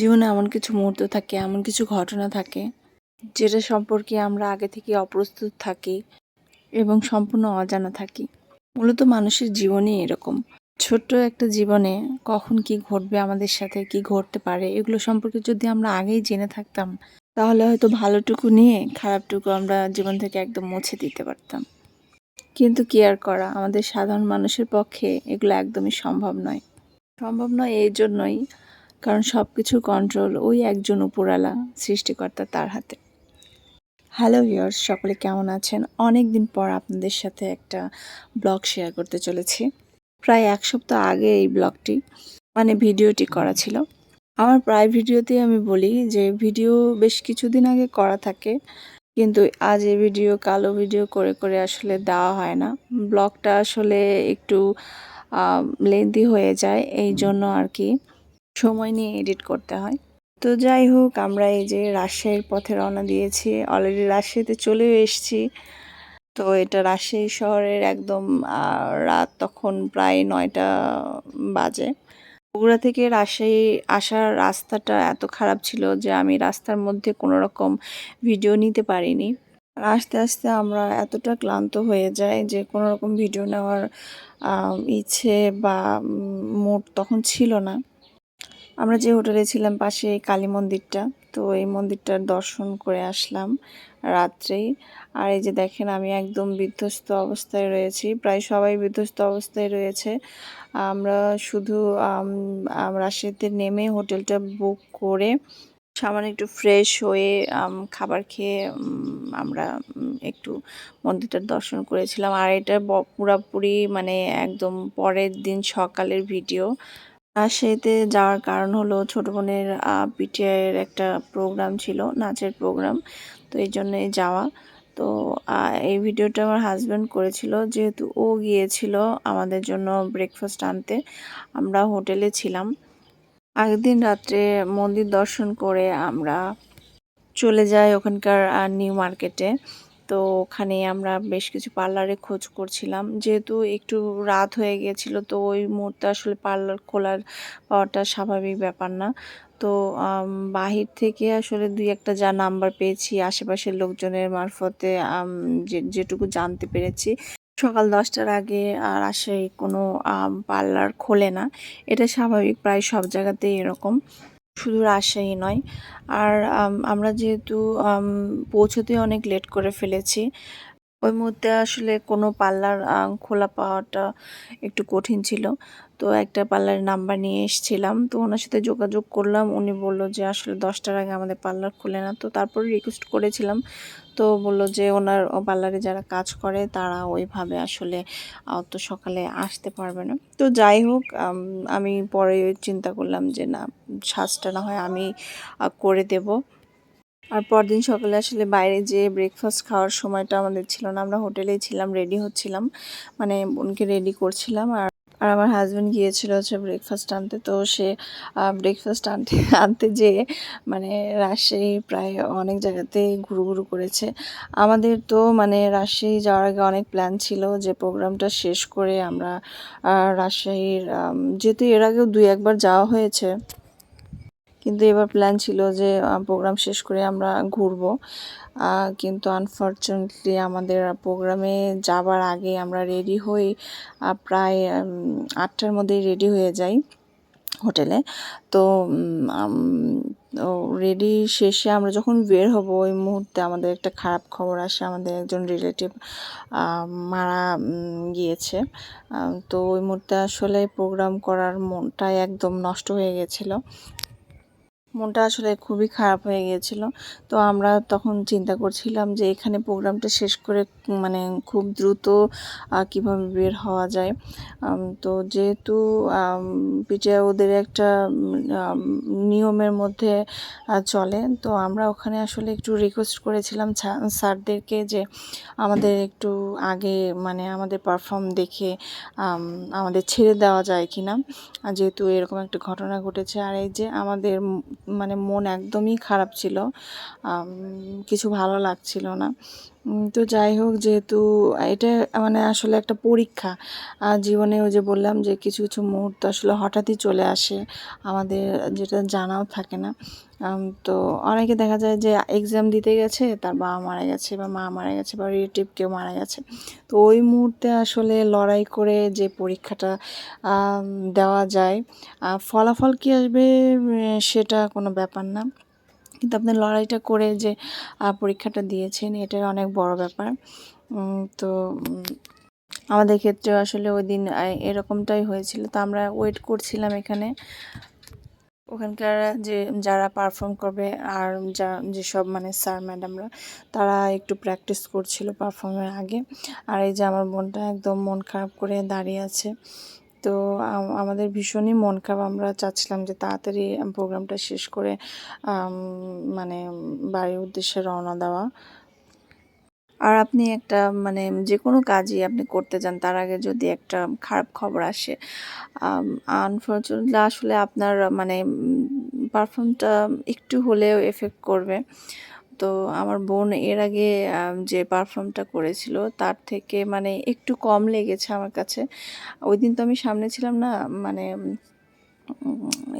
জীবনে এমন কিছু মুহূর্ত থাকে, এমন কিছু ঘটনা থাকে, যেটা সম্পর্কে আমরা আগে থেকে অপ্রস্তুত থাকি এবং সম্পূর্ণ অজানা থাকি। মূলত মানুষের জীবনই এরকম। ছোট্ট একটা জীবনে কখন কি ঘটবে, আমাদের সাথে কি ঘটতে পারে, এগুলো সম্পর্কে যদি আমরা আগেই জেনে থাকতাম, তাহলে হয়তো ভালোটুকু নিয়ে খারাপটুকু আমরা জীবন থেকে একদম মুছে দিতে পারতাম। কিন্তু কি আর করা, আমাদের সাধারণ মানুষের পক্ষে এগুলো একদমই সম্ভব নয়। সম্ভব নয় এই জন্যই কারণ সব কিছুর কন্ট্রোল ওই একজন উপরালা সৃষ্টিকর্তা তার হাতে। হ্যালো ইয়ার্স সকলে কেমন আছেন? অনেক দিন পর আপনাদের সাথে একটা ব্লগ শেয়ার করতে চলেছি। প্রায় এক সপ্তাহ আগে এই ব্লগটি মানে ভিডিওটি করা ছিল। আমার প্রায় ভিডিওতেই আমি বলি যে ভিডিও বেশ কিছুদিন আগে করা থাকে, কিন্তু আজ এই ভিডিও, কালো ভিডিও করে করে আসলে দেওয়া হয় না। ব্লগটা আসলে একটু লেন্দি হয়ে যায়, এই জন্য আর কি। সময় নিয়ে এডিট করতে হয়। তো যাই হোক, আমরা এই যে রাজশাহীর পথে রওনা দিয়েছি অলরেডি রাজশাহীতে চলেও এসেছি। তো এটা রাজশাহী শহরের একদম রাত তখন প্রায় নয়টা বাজে। বগুড়া থেকে রাজশাহী আসার রাস্তাটা এত খারাপ ছিল যে আমি রাস্তার মধ্যে কোনো রকম ভিডিও নিতে পারিনি। আর আস্তে আস্তে আমরা এতটা ক্লান্ত হয়ে যাই যে কোনো রকম ভিডিও নেওয়ার ইচ্ছে বা মুড তখন ছিল না। আমরা যে হোটেলে ছিলাম পাশে কালী মন্দিরটা তো এই মন্দিরটার দর্শন করে আসলাম রাত্রেই। আর এই যে দেখেন আমি একদম বিধ্বস্ত অবস্থায় রয়েছি প্রায় সবাই বিধ্বস্ত অবস্থায় রয়েছে। আমরা শুধু আম, নেমে হোটেলটা বুক করে সামান্য একটু ফ্রেশ হয়ে খাবার খেয়ে আমরা একটু মন্দিরটার দর্শন করেছিলাম। আর এটা পুরাপুরি মানে একদম পরের দিন সকালের ভিডিও। রাজশাহীতে যাওয়ার কারণ হলো ছোট বোনের পিটিআইয়ের একটা প্রোগ্রাম ছিল, নাচের প্রোগ্রাম তো এই জন্যই যাওয়া। তো এই ভিডিওটা আমার হাজব্যান্ড করেছিল, যেহেতু ও গিয়েছিল আমাদের জন্য ব্রেকফাস্ট আনতে, আমরা হোটেলে ছিলাম। আগের দিন রাত্রে মন্দির দর্শন করে আমরা চলে যাই ওখানকার নিউ মার্কেটে তো ওখানে আমরা বেশ কিছু পার্লারে খোঁজ করছিলাম। যেহেতু একটু রাত হয়ে গিয়েছিল, তো ওই মুহূর্তে আসলে পার্লার খোলার পাওয়াটা স্বাভাবিক ব্যাপার না। তো বাহির থেকে আসলে দুই একটা যা নাম্বার পেয়েছি, আশেপাশের লোকজনের মারফতে যেটুকু জানতে পেরেছি। সকাল দশটার আগে আর আসে কোনো পার্লার খোলে না। এটা স্বাভাবিক, প্রায় সব জায়গাতেই এরকম। শুধু রাজশাহী নয়। আর আমরা যেহেতু পৌঁছতে অনেক লেট করে ফেলেছি। ওই মুহূর্তে আসলে কোনো পার্লার খোলা পাওয়াটা একটু কঠিন ছিল। তো একটা পার্লারের নাম্বার নিয়ে এসেছিলাম। তো ওনার সাথে যোগাযোগ করলাম। উনি বলল যে, আসলে দশটার আগে আমাদের পার্লার খুলে না। তো তারপরে রিকোয়েস্ট করেছিলাম। তো বলল যে, ওনার পার্লারে যারা কাজ করে, তারা ওইভাবে আসলে অত সকালে আসতে পারবে না। তো যাই হোক, আমি পরে চিন্তা করলাম যে, না, সাজটা না হয় আমি করে দেব। আর পরদিন সকালে আসলে বাইরে যেয়ে ব্রেকফাস্ট খাওয়ার সময়টা আমাদের ছিল না। আমরা হোটেলেই ছিলাম রেডি হচ্ছিলাম। মানে বোনকে রেডি করছিলাম আর আর আমার হাজব্যান্ড গিয়েছিল হচ্ছে ব্রেকফাস্ট আনতে। তো সে ব্রেকফাস্ট আনতে আনতে যেয়ে মানে রাজশাহী প্রায় অনেক জায়গাতে ঘুরু ঘুরু করেছে। আমাদের তো মানে রাজশাহী যাওয়ার আগে অনেক প্ল্যান ছিল যে প্রোগ্রামটা শেষ করে আমরা রাজশাহীর যেহেতু এর আগেও দুই একবার যাওয়া হয়েছে কিন্তু এবার প্ল্যান ছিল যে প্রোগ্রাম শেষ করে আমরা ঘুরবো। কিন্তু আনফর্চুনেটলি আমাদের প্রোগ্রামে যাবার আগে আমরা রেডি হই প্রায় আটটার মধ্যেই রেডি হয়ে যাই হোটেলে। তো রেডি শেষে আমরা যখন বের হব, ওই মুহূর্তে আমাদের একটা খারাপ খবর আসে, আমাদের একজন রিলেটিভ মারা গিয়েছে। তো ওই মুহূর্তে আসলে প্রোগ্রাম করার মনটাই একদম নষ্ট হয়ে গেছিল। মনটা আসলে খুবই খারাপ হয়ে গিয়েছিল। তো আমরা তখন চিন্তা করছিলাম যে এখানে প্রোগ্রামটা শেষ করে মানে খুব দ্রুত কীভাবে বের হওয়া যায়। তো যেহেতু পিঠে ওদের একটা নিয়মের মধ্যে চলে, তো আমরা ওখানে আসলে একটু রিকোয়েস্ট করেছিলাম স্যারদেরকে যে আমাদের একটু আগে মানে আমাদের পারফর্ম দেখে আমাদের ছেড়ে দেওয়া যায় কি না যেহেতু এরকম একটা ঘটনা ঘটেছে, আর এই যে আমাদের মানে মন একদমই খারাপ ছিল কিছু ভালো লাগছিল না। তো যাই হোক, যেহেতু এটা মানে আসলে একটা পরীক্ষা। আর জীবনে ওই যে বললাম যে কিছু কিছু মুহূর্ত আসলে হঠাৎই চলে আসে, আমাদের যেটা জানাও থাকে না। তো অনেকে দেখা যায় যে এক্সাম দিতে গেছে, তার বাবা মারা গেছে, বা মা মারা গেছে, বা রিলেটিভ কেউ মারা গেছে। তো ওই মুহূর্তে আসলে লড়াই করে যে পরীক্ষাটা দেওয়া যায় ফলাফল কী আসবে সেটা কোনো ব্যাপার না। কিন্তু আপনি লড়াইটা করে যে পরীক্ষাটা দিয়েছেন এটার অনেক বড় ব্যাপার। তো আমাদের ক্ষেত্রে আসলে ওই দিন এরকমটাই হয়েছিল। তো আমরা ওয়েট করছিলাম এখানে। ওখানকার যে, যারা পারফর্ম করবে আর যা, যেসব মানে স্যার ম্যাডামরা তারা একটু প্র্যাকটিস করছিল পারফর্মের আগে। আর এই যে আমার বোনটা একদম মন খারাপ করে দাঁড়িয়ে আছে। তো আমাদের ভীষণই মন খারাপ। আমরা চাচ্ছিলাম যে তাড়াতাড়ি প্রোগ্রামটা শেষ করে মানে বাড়ির উদ্দেশ্যে রওনা দেওয়া। আর আপনি একটা মানে যে কোনো কাজই আপনি করতে যান তার আগে যদি একটা খারাপ খবর আসে আনফর্চুনেটলি আসলে আপনার মানে পারফর্মটা একটু হলেও এফেক্ট করবে। তো আমার বোন এর আগে যে পারফর্মটা করেছিল তার থেকে মানে একটু কম লেগেছে আমার কাছে। ওই দিন তো আমি সামনে ছিলাম না মানে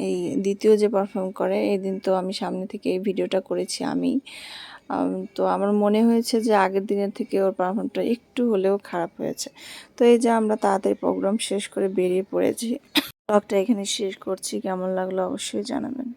এই দ্বিতীয় যে পারফর্ম করে এই দিন তো আমি সামনে থেকে এই ভিডিওটা করেছি আমি। তো আমার মনে হয়েছে যে আগের দিনের থেকে ওর পারফর্মটা একটু হলেও খারাপ হয়েছে। তো এই যে আমরা তাড়াতাড়ি প্রোগ্রাম শেষ করে বেরিয়ে পড়েছি। ব্লগটা এখানে শেষ করছি, কেমন লাগল অবশ্যই জানাবেন।